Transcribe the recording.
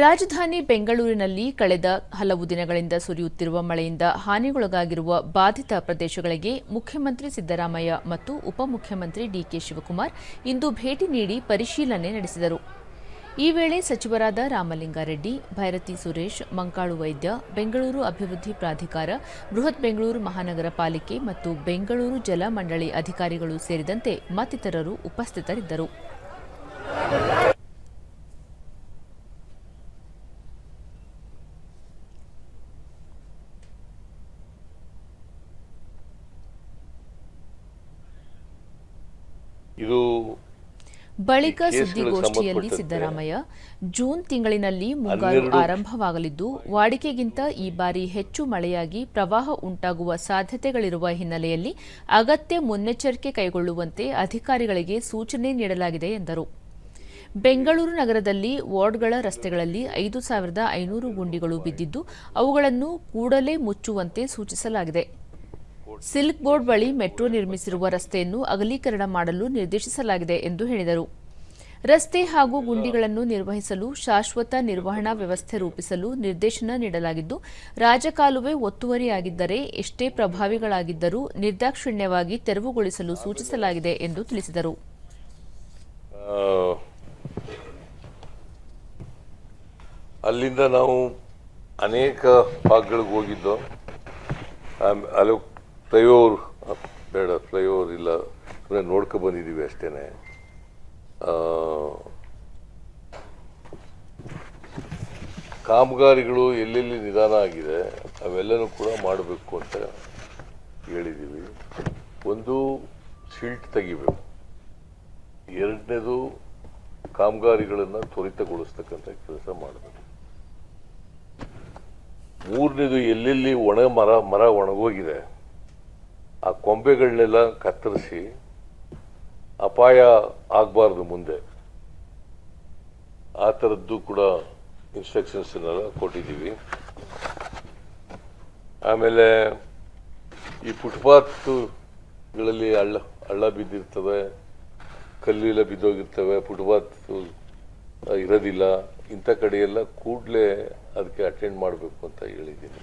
ರಾಜಧಾನಿ ಬೆಂಗಳೂರಿನಲ್ಲಿ ಕಳೆದ ಹಲವು ದಿನಗಳಿಂದ ಸುರಿಯುತ್ತಿರುವ ಮಳೆಯಿಂದ ಹಾನಿಗೊಳಗಾಗಿರುವ ಬಾಧಿತ ಪ್ರದೇಶಗಳಿಗೆ ಮುಖ್ಯಮಂತ್ರಿ ಸಿದ್ದರಾಮಯ್ಯ ಮತ್ತು ಉಪಮುಖ್ಯಮಂತ್ರಿ ಡಿಕೆ ಶಿವಕುಮಾರ್ ಇಂದು ಭೇಟಿ ನೀಡಿ ಪರಿಶೀಲನೆ ನಡೆಸಿದರು. ಈ ವೇಳೆ ಸಚಿವರಾದ ರಾಮಲಿಂಗಾರೆಡ್ಡಿ, ಭೈರತಿ ಸುರೇಶ್, ಮಂಕಾಳು ವೈದ್ಯ, ಬೆಂಗಳೂರು ಅಭಿವೃದ್ಧಿ ಪ್ರಾಧಿಕಾರ, ಬೃಹತ್ ಬೆಂಗಳೂರು ಮಹಾನಗರ ಪಾಲಿಕೆ ಮತ್ತು ಬೆಂಗಳೂರು ಜಲ ಮಂಡಳಿ ಅಧಿಕಾರಿಗಳು ಸೇರಿದಂತೆ ಮತ್ತಿತರರು ಉಪಸ್ಥಿತರಿದ್ದರು. ಇದು ಬಳಿಕ ಸುದ್ದಿಗೋಷ್ಠಿಯಲ್ಲಿ ಸಿದ್ದರಾಮಯ್ಯ ಜೂನ್ ತಿಂಗಳಿನಲ್ಲಿ ಮುಂಗಾರು ಆರಂಭವಾಗಲಿದ್ದು ವಾಡಿಕೆಗಿಂತ ಈ ಬಾರಿ ಹೆಚ್ಚು ಮಳೆಯಾಗಿ ಪ್ರವಾಹ ಉಂಟಾಗುವ ಸಾಧ್ಯತೆಗಳಿರುವ ಹಿನ್ನೆಲೆಯಲ್ಲಿ ಅಗತ್ಯ ಮುನ್ನೆಚ್ಚರಿಕೆ ಕೈಗೊಳ್ಳುವಂತೆ ಅಧಿಕಾರಿಗಳಿಗೆ ಸೂಚನೆ ನೀಡಲಾಗಿದೆ ಎಂದರು. ಬೆಂಗಳೂರು ನಗರದಲ್ಲಿ ವಾರ್ಡ್ಗಳ ರಸ್ತೆಗಳಲ್ಲಿ ಐದು ಸಾವಿರದ ಐನೂರು ಗುಂಡಿಗಳು ಬಿದ್ದಿದ್ದು ಅವುಗಳನ್ನು ಕೂಡಲೇ ಮುಚ್ಚುವಂತೆ ಸೂಚಿಸಲಾಗಿದೆ. ಸಿಲ್ಕ್ ಬೋರ್ಡ್ ಬಳಿ ಮೆಟ್ರೋ ನಿರ್ಮಿಸಿರುವ ರಸ್ತೆಯನ್ನು ಅಗಲೀಕರಣ ಮಾಡಲು ನಿರ್ದೇಶಿಸಲಾಗಿದೆ ಎಂದು ಹೇಳಿದರು. ರಸ್ತೆ ಹಾಗೂ ಗುಂಡಿಗಳನ್ನು ನಿರ್ವಹಿಸಲು ಶಾಶ್ವತ ನಿರ್ವಹಣಾ ವ್ಯವಸ್ಥೆ ರೂಪಿಸಲು ನಿರ್ದೇಶನ ನೀಡಲಾಗಿದ್ದು, ರಾಜಕಾಲುವೆ ಒತ್ತುವರಿಯಾಗಿದ್ದರೆ ಎಷ್ಟೇ ಪ್ರಭಾವಿಗಳಾಗಿದ್ದರೂ ನಿರ್ದಾಕ್ಷಿಣ್ಯವಾಗಿ ತೆರವುಗೊಳಿಸಲು ಸೂಚಿಸಲಾಗಿದೆ ಎಂದು ತಿಳಿಸಿದರು. ಅಲ್ಲಿಂದ ನಾವು ಅನೇಕ ಭಾಗಗಳಿಗೆ ಹೋಗಿದ್ದು ಅಲ್ಲಿ ಫ್ಲೈಓವರ್ ಬೇಡ, ಫ್ಲೈಓವರ್ ಇಲ್ಲ. ಸುಮ್ಮನೆ ನೋಡ್ಕೊ ಬಂದಿದ್ದೀವಿ ಅಷ್ಟೇ ಕಾಮಗಾರಿಗಳು ಎಲ್ಲೆಲ್ಲಿ ನಿಧಾನ ಆಗಿದೆ, ಅವೆಲ್ಲನೂ ಕೂಡ ಮಾಡಬೇಕು ಅಂತ ಹೇಳಿದ್ದೀವಿ ಒಂದು ಸಿಲ್ಟ್ ತೆಗಿಬೇಕು. ಎರಡನೇದು ಕಾಮಗಾರಿಗಳನ್ನು ತ್ವರಿತಗೊಳಿಸ್ತಕ್ಕಂಥ ಕೆಲಸ ಮಾಡಬೇಕು. ಮೂರನೇದು ಎಲ್ಲೆಲ್ಲಿ ಒಣ ಮರ ಮರ ಒಣಗೋಗಿದೆ ಆ ಕೊಂಬೆಗಳನ್ನೆಲ್ಲ ಕತ್ತರಿಸಿ ಅಪಾಯ ಆಗಬಾರ್ದು ಮುಂದೆ. ಆ ಥರದ್ದು ಕೂಡ ಇನ್ಸ್ಟ್ರಕ್ಷನ್ಸ್ನೆಲ್ಲ ಕೊಟ್ಟಿದ್ದೀವಿ. ಆಮೇಲೆ ಈ ಫುಟ್ಪಾತ್ಗಳಲ್ಲಿ ಹಳ್ಳ ಹಳ್ಳ ಬಿದ್ದಿರ್ತವೆ ಕಲ್ಲಿಲ್ಲ ಬಿದ್ದೋಗಿರ್ತವೆ, ಫುಟ್ಪಾತ್ ಇರೋದಿಲ್ಲ. ಇಂಥ ಕಡೆಯೆಲ್ಲ ಕೂಡಲೇ ಅದಕ್ಕೆ ಅಟೆಂಡ್ ಮಾಡಬೇಕು ಅಂತ ಹೇಳಿದ್ದೀನಿ.